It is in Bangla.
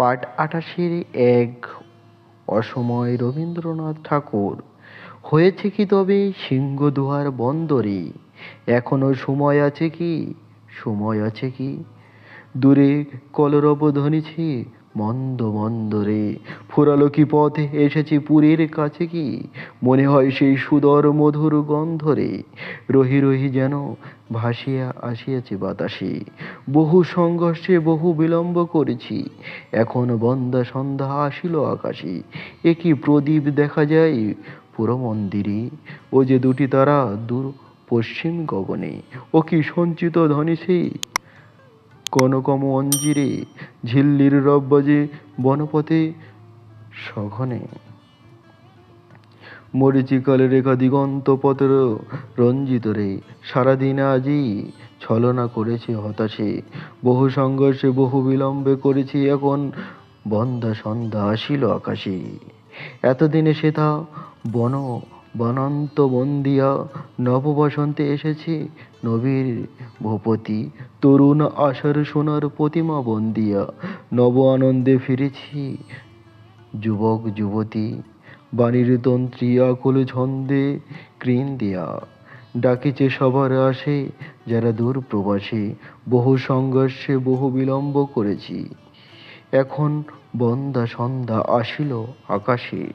পাঠ আঠাশের এক, অসময় রবীন্দ্রনাথ ঠাকুর, হয়েছে কি তবে সিংহদুয়ার বন্দরে? এখনও সময় আছে কি? সময় আছে কি? দূরে কলরব ধ্বনিছে মন্দ মন্দরে ফুরালো কি পথে? এসেছি পুরীর কাছে কি? মনে হয় সেই সুদর মধুর গন্ধরে রহি রহি যেন ভাসিয়া আসিয়াছে বাতাসে। বহু সংঘর্ষে বহু বিলম্ব করেছি। এখন বন্দা সন্ধ্যা আসিল আকাশে। এ কি প্রদীপ দেখা যায় পুরো মন্দিরে ও যে দুটি তারা দূর পশ্চিম গগনে। ও কি সঞ্চিত ধনিছে কনকম অঞ্জিরে, ঝিল্লির রব বাজে বনপথে সঘনে। মরিচিকালে রেখা দিগন্ত পথের রঞ্জিত রে, সারাদিন আজই ছলনা করেছে হতাশে। বহু সংঘর্ষে, বহু বিলম্বে করেছি এখন বন্ধা সন্ধ্যা আসিল আকাশে। এতদিনে সে তা বন বনন্ত বন্দিয়া নব বসন্তে এসেছে নবীর ভূপতি। তরুণ আশার সোনার প্রতিমা বন্দিয়া। নব আনন্দে ফিরেছি যুবক, যুবতী। বাণীর তন্ত্রী আকুল ছন্দে কৃণ দিয়া। ডাকিছে সবার আসে যারা দূর প্রবাসে। বহু সংঘর্ষে বহু বিলম্ব করেছি। এখন বন্দা সন্ধ্যা আসিল আকাশে।